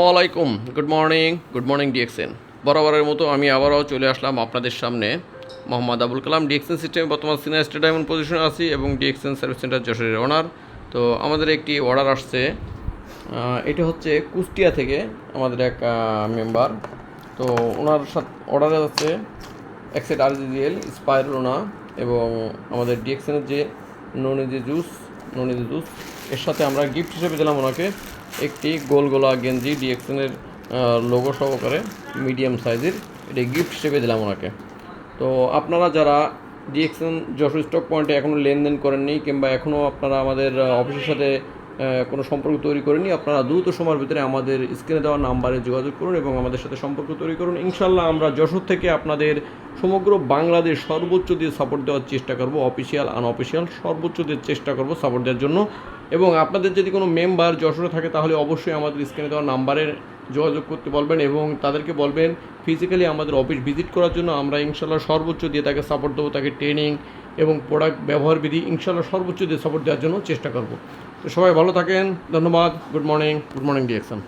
আসসালামাইকুম good morning good morning DXN বরাবরের মতো আমি আবারও চলে আসলাম আপনাদের সামনে। মোহাম্মদ আবুল কালাম ডিএক্সএন সিস্টেমে বর্তমান সিনিয়র স্টেট ডায়মন্ড পজিশনে আছি এবং ডিএক্সএন সার্ভিস সেন্টার যশোরের ওনার তো আমাদের একটি অর্ডার আসছে। এটা হচ্ছে কুষ্টিয়া থেকে আমাদের এক মেম্বার তো ওনার সাথে অর্ডারে আছে এক্সেট আরজিএল স্পাইরোনা এবং আমাদের ডিএক্সএনের যে ননিজি জুস ননিজি জুস, এর সাথে আমরা গিফট হিসেবে দিলাম ওনাকে। একটি গোল গোলা গেঞ্জি ডিএক্সএনের লোগো সহকারে মিডিয়াম সাইজের এটি গিফট হিসেবে দিলাম ওনাকে। তো আপনারা যারা ডিএক্সএন যশোর স্টক পয়েন্টে এখনও লেনদেন করেননি কিংবা এখনও আপনারা আমাদের অফিসের সাথে কোনো সম্পর্ক তৈরি করেননি, আপনারা দ্রুত সময়ের ভিতরে আমাদের স্ক্রিনে দেওয়া নাম্বারে যোগাযোগ করুন এবং আমাদের সাথে সম্পর্ক তৈরি করুন। ইনশাল্লাহ আমরা যশোর থেকে আপনাদের সমগ্র বাংলাদেশ সর্বোচ্চ দিয়ে সাপোর্ট দেওয়ার চেষ্টা করব অফিসিয়াল আনঅফিসিয়াল সর্বোচ্চ দিয়ে চেষ্টা করব সাপোর্ট দেওয়ার জন্য। এবং আপনাদের যদি কোনো মেম্বার যশোরে থাকে, তাহলে অবশ্যই আমাদের স্ক্রিনে দেওয়া নাম্বারে যোগাযোগ করতে বলবেন এবং তাদেরকে বলবেন ফিজিক্যালি আমাদের অফিস ভিজিট করার জন্য আমরা ইনশাল্লাহ সর্বোচ্চ দিয়ে তাকে সাপোর্ট দেবো, তাকে ট্রেনিং এবং প্রোডাক্ট ব্যবহার বিধি ইনশাল্লাহ সর্বোচ্চ দিয়ে সাপোর্ট দেওয়ার জন্য চেষ্টা করব। তো সবাই ভালো থাকেন, ধন্যবাদ গুড মর্নিং গুড মর্নিং ডিএকশন